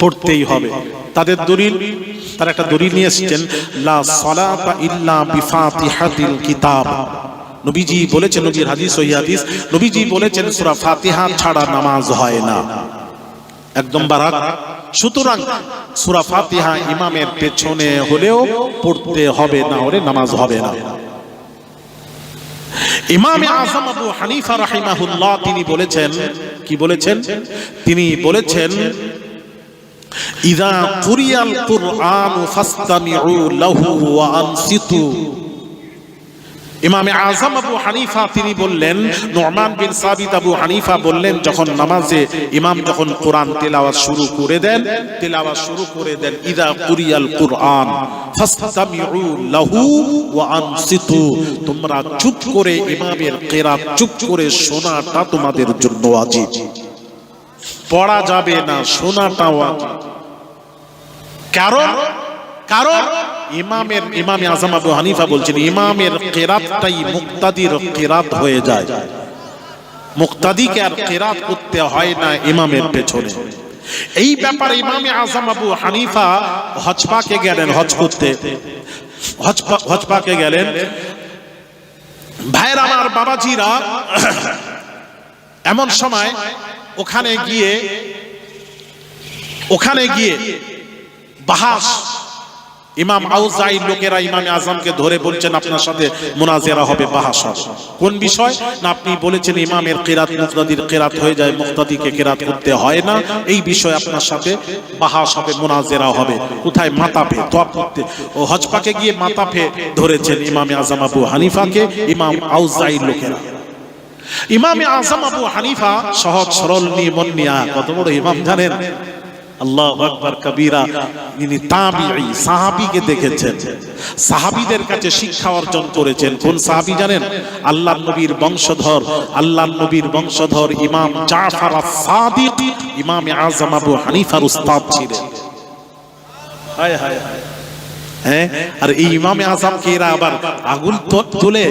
পড়তেই হবে। তাদের দলিল, তার একটা দলিল নিয়ে এসেছেন, লা সালাতা ইল্লা বিফাতিহাতিল কিতাব। নবীজি বলেছেন নবীর হাদিস সহিহ হাদিস, নবীজি বলেছেন, সূরা ফাতিহা ছাড়া নামাজ হয় না। একদম বারাক সুতরাং সূরা ফাতিহা ইমামের পেছনে হলেও পড়তে হবে না, হলে নামাজ হবে না। ইমামে আজম আবু হানিফা রাহিমাহুল্লাহ তিনি বলেছেন, কি বলেছেন? তিনি বলেছেন ইদা কুরিয়াল কুরআন ফাসতামিউ লাহু ওয়া আনসিতু ইমামে আজম আবু হানিফা তিনি বললেন, নোমান বিন সাবিত আবু হানিফা বললেন, যখন নামাজে ইমাম যখন কোরআন তেলাওয়াত শুরু করে দেন, তেলাওয়াত শুরু করে দেন, ইদা কুরিয়াল কুরআন ফাসতামিউ লাহু ওয়া আনসিতু তোমরা চুপ করে ইমামের কেরাত, চুপ করে শোনাটা তোমাদের জন্য ওয়াজিব। পড়া যাবে না শোনাটা ওয়াজিব কারণ কারণ, ইমামের, ইমামে আজম আবু হানিফা বলছেন, ইমামের কেরাতটাই মুক্তাদির কেরাত হয়ে যায়। মুক্তাদিকে আর কেরাত করতে হয় না ইমামের পেছনে। এই ব্যাপারে ইমামে আজম আবু হানিফা হজপাকে গেলেন, হজ করতে। হজপা- হজপাকে গেলেন। ভাইয়ের, আমার বাবাজিরা, এমন সময় ওখানে গিয়ে ওখানে গিয়ে বাহাস। ইমাম আউজাই লোকেরা ইমাম আজমকে ধরে বলছেন আপনার সাথে মুনাজেরা হবে বাহাস। কোন বিষয়? না আপনি বলেছেন ইমামের কেরাত মুক্তাদির কেরাত হয়ে যায় মুক্তাদিকে কেরাত করতে হয় না। এই বিষয়ে আপনার সাথে বাহাস হবে মোনাজেরা হবে। কোথায় মাথা পে? তোয়াপ করতে। ও হজপাকে গিয়ে মাথা পে ধরেছেন ইমামে আজম আবু হানিফাকে ইমাম আউজাই লোকেরা। ইমামে আজম আবু হানিফা সহজ সরল নিয়ে মন নিয়া কত বড় ইমাম জানেন? আল্লাহ আকবার কবিরা ইনি তাবিঈ সাহাবীকে দেখেছেন। সাহাবীদের কাছে শিক্ষা অর্জন করেছেন। কোন সাহাবী জানেন? আল্লাহর নবীর বংশধর আল্লাহর নবীর বংশধর ইমাম জাফর আস-সাদিক ইমাম আজম আবু হানিফার উস্তাদ ছিলেন। হায় হায় হায়। হ্যাঁ আর এই ইমামে আজমকে এরা আবার আগুন তুলে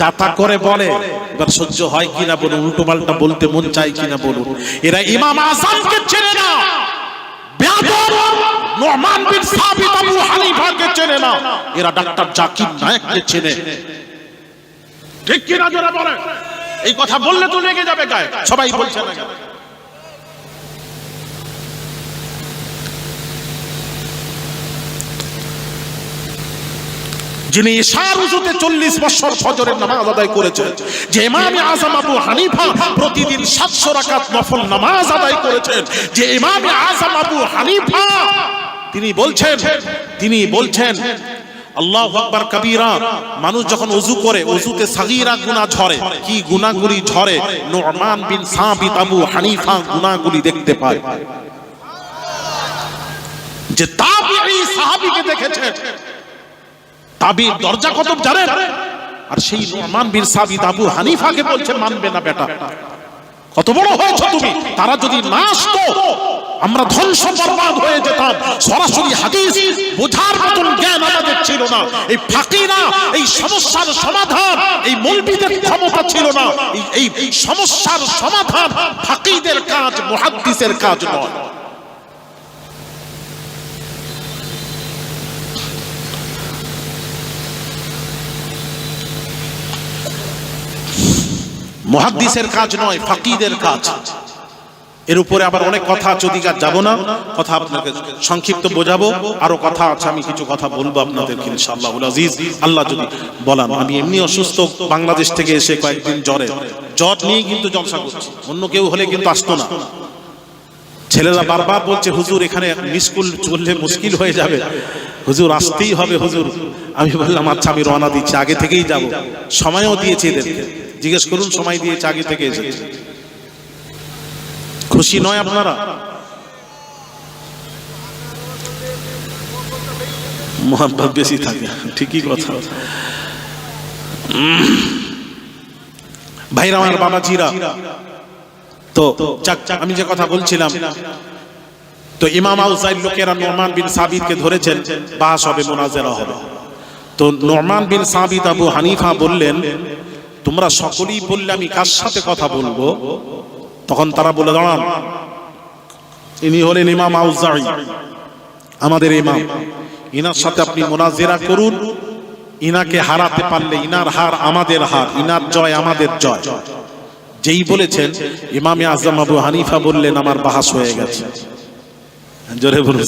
চাতা করে বলে, এবার সহ্য হয় কিনা বলুন উল্টো পাল্টা বলতে মন চাই কিনা বলুন। এরা ইমাম আজমকে চেনে না। নোমান বিন সাবিত আবু হানিফাকে চেনে না। এরা ডাক্তার জাকির নায়েককে চেনে। ঠিক কিনা জোরে বলে এই কথা বললে তো লেগে যাবে গায়ে। সবাই বলছে না। যিনি ইশার উজুতে চল্লিশ বছর ফজরের নামাজ আদায় করেছেন, যে ইমামে আজম আবু হানিফা প্রতিদিন সাতশো রাকাত নফল নামাজ আদায় করেছেন, যে ইমামে আজম আবু হানিফা, তিনি বলছেন তিনি বলছেন, আল্লাহ আকবার কবিরা, মানুষ যখন উজু করে, উজুতে সাগীরা গুনাহ ঝরে। কি গুনাহগুলি ঝরে? নুরমান বিন সাবিত আবু হানিফা গুনাহগুলি দেখতে পায়। যে তাবিঈ সাহাবীকে দেখেছেন তাবির দরজা কত জানেন? আর সেই নোমান বীর সাবিত আবু হানিফাকে বলছে, মানবে না বেটা। কত বড় হয়েছ তুমি? তারা যদি না আসতো, আমরা ধ্বংস বরবাদ হয়ে যেতাম। সরাসরি হাদিস বোঝার মতন জ্ঞান আমাদের ছিল না। এই ফাকিরা, এই সমস্যার সমাধান, এই মৌলবীদের ক্ষমতা ছিল না। এই সমস্যার সমাধান ফাকিদের কাজ, মুহাদ্দিসের কাজ নয়। মহাদ্দিসের কাজ নয়, ফাকিদের কাজ। এর উপরে আবার অনেক কথা যদি যাব না। কথা আপনাকে সংক্ষিপ্ত বোঝাবো। আরও কথা আছে, আমি কিছু কথা বলব আজিজ। আল্লাহ যদি বলান, আমি এমনি অসুস্থ, বাংলাদেশ থেকে এসে কয়েকদিন জ্বরে। জ্বর নিয়ে কিন্তু জলসা করছি। অন্য কেউ হলে কিন্তু আসতো না। ছেলেরা বারবার বলছে, হুজুর, এখানে মিসকুল চললে মুশকিল হয়ে যাবে। হুজুর, আসতেই হবে, হুজুর। আমি বললাম আচ্ছা আমি রওনা দিচ্ছি, আগে থেকেই যাব। সময়ও দিয়েছি এদেরকে। জিজ্ঞেস করুন সময় দিয়েছে আগে থেকে এসেছে। খুশি নয় আপনারা? মোহাম্মত বেশি থাকে ঠিকই কথা। ভাইরা আমার বাবাজিরা তো যাক, আমি যে কথা বলছিলাম তো ইমাম আউজাইর লোকেরা নোমান বিন সাবিতকে ধরেছেন বাস হবে মোনাজেরা হবে। তো নোমান বিন সাবিত আবু হানিফা বললেন তোমরা সকলেই বললে আমি কার সাথে কথা বলব? তখন তারা বলে, দাঁড়ান। ইনি হলেন ইমাম আউজাই আমাদের ইমাম। ইনার সাথে আপনি মোনাজেরা করুন। ইনাকে হারাতে পারলে ইনার হার আমাদের হার, ইনার জয় আমাদের জয়। যেই বলেছেন, ইমামে আজম আবু হানিফা বললেন, আমার বাহাস হয়ে গেছে। জোরে বলুন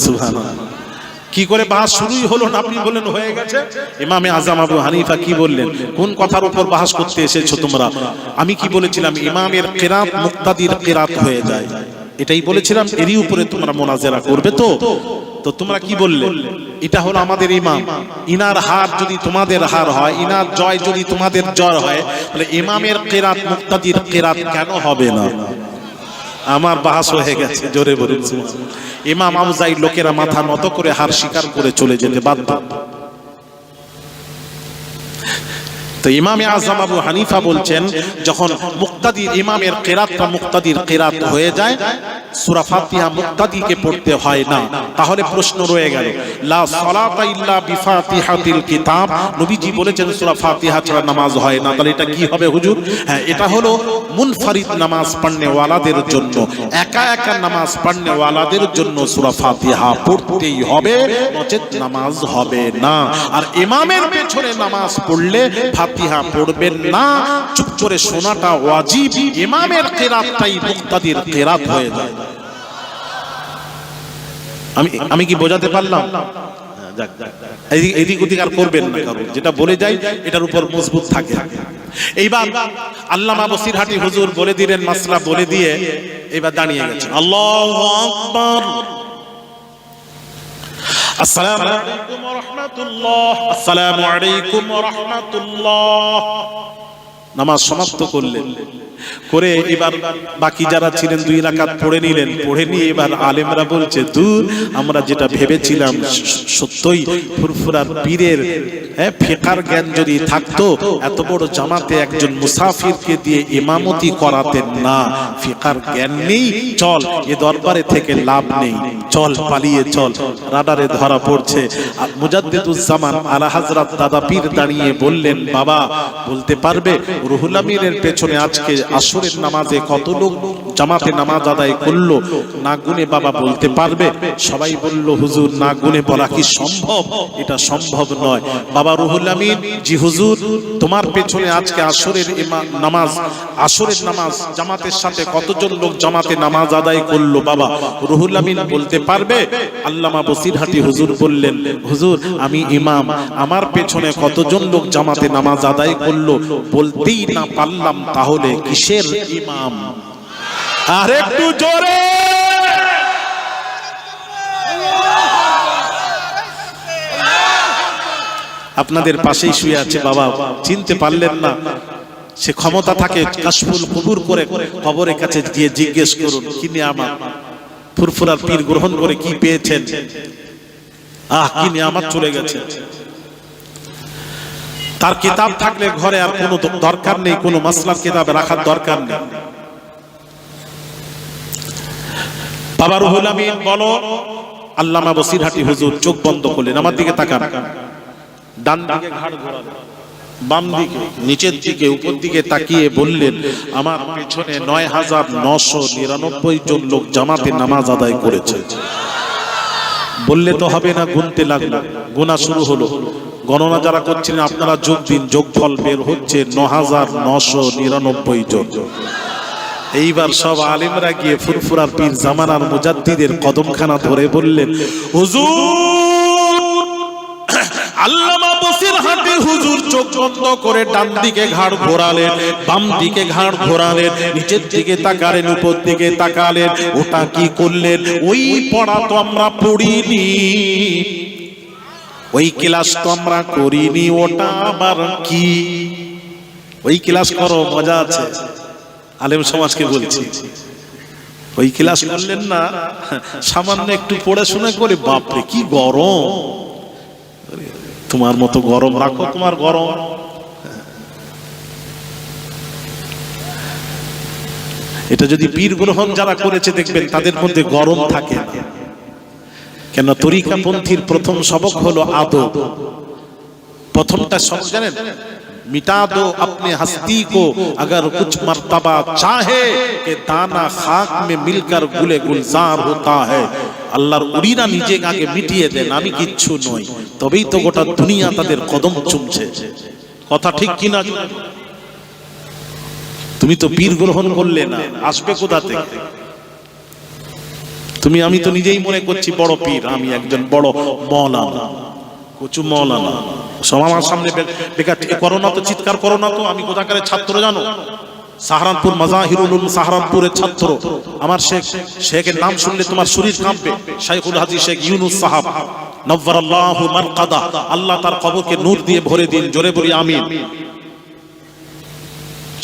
কি করে বাহাস শুরুই হলো না আপনি বললেন, হয়ে গেছে? ইমামে আজম আবু হানিফা কি বললেন? কোন কথার উপর বাহাস করতে এসেছ তোমরা? আমি কি বলেছিলাম, ইমামের কেরাত মুক্তাদির কেরাত হয়ে যায়। এটাই বলেছিলাম, এরই উপরে তোমরা মোনাজেরা করবে তো? তো তোমরা কি বললে? এটা হলো আমাদের ইমাম। ইনার হার যদি তোমাদের হার হয়, ইনার জয় যদি তোমাদের জয় হয়, তাহলে ইমামের কেরাত মুক্তাদির কেরাত কেন হবে না? আমার বাহাস হয়ে গেছে, জোরে বলুন ইমাম আউজাই লোকেরা মাথা নত করে হার স্বীকার করে চলে যেতে বাধ্য। তো ইমামে আজম আবু হানিফা বলছেন যখন মুক্তাদির ইমামের কেরাতটা মুক্তাদির কেরাত হয়ে যায় সূরা ফাতিহা মুক্তাদিকে পড়তে হয় না। তাহলে প্রশ্ন রয়ে গেল লা সালাতা ইল্লা বিফাতিহাতিল কিতাব। নবীজি বলেছেন সূরা ফাতিহা ছাড়া নামাজ হয় না। তাহলে এটা কি হবে হুজুর? হ্যাঁ এটা হলো মুনফারিদ নামাজ পড়নে ওয়ালাদের জন্য। একা একা নামাজ পড়নে ওয়ালাদের জন্য সূরা ফাতিহা পড়তেই হবে নচেত নামাজ হবে না। আর ইমামের পেছনে নামাজ পড়লে ফাতিহা পড়বেন না। চুপ করে শোনাটা ওয়াজিব। ইমামের কেরাতটাই মুক্তাদির কেরাত হয়ে যায়। আমি আমি কি বোঝাতে পারলাম। এদিক- ওদিক আর করবেন না কারণ যেটা বলে যাই, এটার উপর মজবুত থাকে। এইবার আল্লামা বসিরহাটি হুজুর বলে দিলেন, মাসলা বলে দিয়ে এবার দাঁড়িয়ে গেছে। আল্লাহু আসসালামু আলাইকুম ওয়া রাহমাতুল্লাহ আসসালামু আলাইকুম ওয়া রাহমাতুল্লাহ নামাজ সমাপ্ত করলেন করে এবার বাকি যারা ছিলেন দুই রাকাত পড়ে নিলেন, পড়ে নিয়ে এবার আলেমরা বলছে, দূর, আমরা যেটা ভেবেছিলাম সত্যই ফুরফুরার পীরের হ্যাঁ ফেকার জ্ঞান যদি থাকতো, এত বড় জামাতে একজন মুসাফিরকে দিয়ে ইমামতি করাতেন না। ফেকার জ্ঞান নেই, চল, এ দরবারে থেকে লাভ নেই। চল, পালিয়ে চল। রাডারে ধরা পড়ছে। আর মুজাদ্দিদুজ্জামান আলা হাজরাত দাদা পীর দাঁড়িয়ে বললেন, বাবা, বলতে পারবে, রুহুল আমিনের পেছনে আজকে আসরের নামাজে কত লোক জামাতে নামাজ আদায় করল? না গুনে বাবা বলতে পারবে? সবাই বলল, হুজুর, না গুনে বলা কি সম্ভব? এটা সম্ভব নয়। বাবা রুহুল আমিন, জি হুজুর, তোমার পেছনে আজকে আসরের নামাজ আসরের নামাজ, জামাতের সাথে কতজন লোক জামাতে নামাজ আদায় করল? বাবা রুহুল আমিন বলতে পারবে? আল্লামা বসিরহাটি হুজুর বললেন, হুজুর, আমি ইমাম, আমার পেছনে কতজন লোক জামাতে নামাজ আদায় করল? বলতেই না পারলাম তাহলে কিসের ইমাম? আর একটু জোরে। আপনাদের পাশেই শুয়ে আছে বাবা, চিনতে পারলেন না। সে ক্ষমতা থাকে কাশফুল কবুর করে কবরের কাছে গিয়ে জিজ্ঞেস করুন, কি আমার ফুরফুরার পীর গ্রহণ করে কি পেয়েছেন? আহ, কি নিয়ামত চলে গেছে। তার কিতাব থাকলে ঘরে আর কোনো দরকার নেই, কোনো মাসলার কিতাব রাখার দরকার নেই। বাবা রুহুল আমিন বলো, আল্লামা বসিরহাটি হুজুর, চোখ বন্ধ করলেন, আমার দিকে তাকান। ডান দিকে ঘাড় ঘোরালেন। বাম দিকে, নিচের দিকে, উপর দিকে তাকিয়ে বললেন, আমার পেছনে নয় হাজার নশো নিরানব্বই জন লোক জামাতে নামাজ আদায় করেছে। বললে তো হবে না, গুনতে লাগল। গোনা শুরু হলো। গণনা যারা করছিলেন আপনারা যোগ দিন, যোগফল বের হচ্ছে ন হাজার নশো নিরানব্বই জন। এইবার সব আলেমরা গিয়ে ফুরফুরার পীর জামানার মুজাদ্দিদের কদমখানা ধরে বললেন, হুজুর, আল্লামা বসির হাতে হুজুর চোখ বন্ধ করে ডান দিকে ঘাড় ঘোরালেন, বাম দিকে ঘাড় ঘোরালেন, নিচের দিকে তাকালেন, উপর দিকে তাকালেন, ওটা কি করলেন? ওই পড়া তো আমরা পড়িনি। ওই ক্লাস তো আমরা করিনি, ওটা আবার কি? ওই ক্লাস করো, মজা আছে। আলেম সমাজকে বলছি। ওই ক্লাস করলেন না, সামান্য একটু পড়াশোনা করে, বাপরে, কি গরম। তোমার মতো গরম রাখো, তোমার গরম। এটা যদি পীর গ্রহণ যারা করেছে, দেখবেন তাদের মধ্যে গরম থাকে না। কেন তরিকাপন্থীর প্রথম সবক হলো আদব প্রথমটা সবক জানেন मिटा दो अपने हस्ती को अगर कुछ मर्तबा चाहे कि दाना खाक में मिलकर गुले गुलजार होता है আল্লাহর উড়িরা নিজেকে আগে মিটিয়ে দেন আমি কিচ্ছু নই তবেই তো গোটা দুনিয়া তাদের কদম চুমছে কথা ঠিক কিনা তুমি তো পীর গ্রহণ করলে না আসবে কোথা থেকে তুমি, আমি তো নিজেই মনে করছি বড় পীর, আমি একজন বড় মৌলানা। কচু মৌলানা। সব আমার সামনে বেকার তো, চিৎকার করো না তো, আমি কোথাকারের ছাত্র জানো? সাহারানপুর মাজাহিরুল সাহারানপুরের ছাত্র। আমার শেখ, শেখের নাম শুনলে তোমার শরীর কাঁপবে। শাইখুল হাজি শেখ ইউনুস সাহাব। নব্বর আল্লাহ মারকাদা। আল্লাহ তার কবরকে নূর দিয়ে ভরে দিন, জোরে বলি আমিন।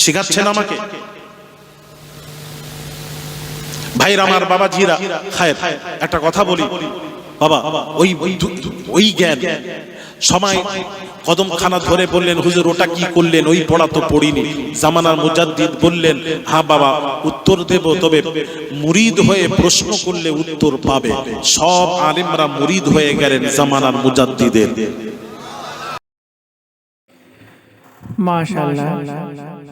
শিখাচ্ছেন আমাকে? ভাইরা আমার বাবা জিরা খায়ের একটা কথা বলি। বাবা ওই ওই জ্ঞান সময় কদম খানা ধরে বললেন হুজুর ওটা কি করলেন? ওই পড়া তো পড়িনি। জামানার মুজাদ্দিদ বললেন হ্যাঁ বাবা উত্তর দেব তবে মুরিদ হয়ে প্রশ্ন করলে উত্তর পাবে। সব আলিমরা মুরিদ হয়ে গেলেন জামানার মুজাদ্দিদের। মাশাআল্লাহ।